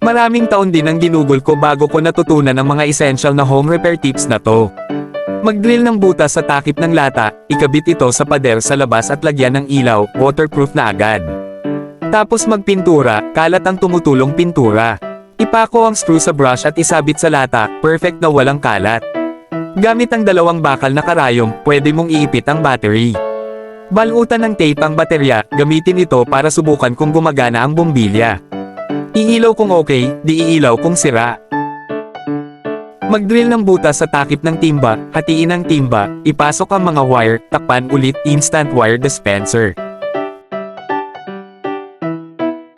Maraming taon din ang ginugol ko bago ko natutunan ang mga essential na home repair tips na to. Mag-drill ng butas sa takip ng lata, ikabit ito sa pader sa labas at lagyan ng ilaw, waterproof na agad. Tapos magpintura, kalat ang tumutulong pintura. Ipako ang screw sa brush at isabit sa lata, perfect na walang kalat. Gamit ang dalawang bakal na karayom, pwede mong iipit ang battery. Balutan ng tape ang baterya, gamitin ito para subukan kung gumagana ang bombilya. Iilaw kung okay, di iilaw kung sira. Mag-drill ng butas sa takip ng timba, hatiin ang timba, ipasok ang mga wire, takpan ulit instant wire dispenser.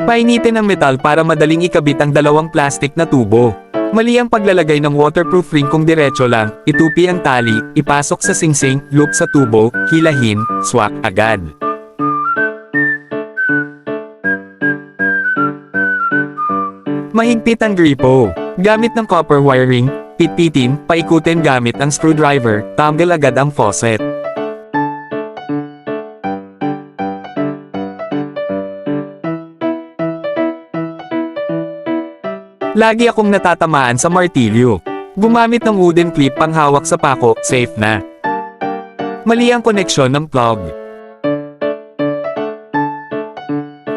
Painitin ang metal para madaling ikabit ang dalawang plastic na tubo. Mali ang paglalagay ng waterproof ring kung diretso lang, itupi ang tali, ipasok sa singsing, loop sa tubo, hilahin, swak agad. Mahigpit ang gripo. Gamit ng copper wiring, pitpitin, paikutin gamit ang screwdriver, tanggal agad ang faucet. Lagi akong natatamaan sa martilyo. Gumamit ng wooden clip pang hawak sa pako, safe na. Mali ang koneksyon ng plug.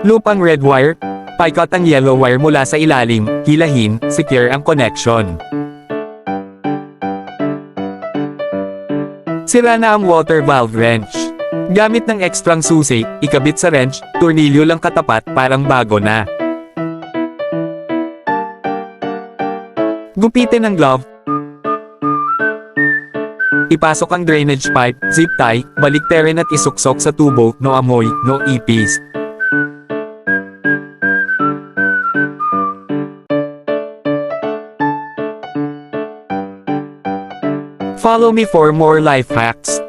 Loop ang red wire, paikot ang yellow wire mula sa ilalim, hilahin, secure ang connection. Sira na ang water valve wrench. Gamit ng ekstrang susi, ikabit sa wrench, tornilyo lang katapat parang bago na. Gupitin ang glove. Ipasok ang drainage pipe, zip tie, baliktarin at isuksok sa tubo, no amoy, no ipis. Follow me for more life hacks.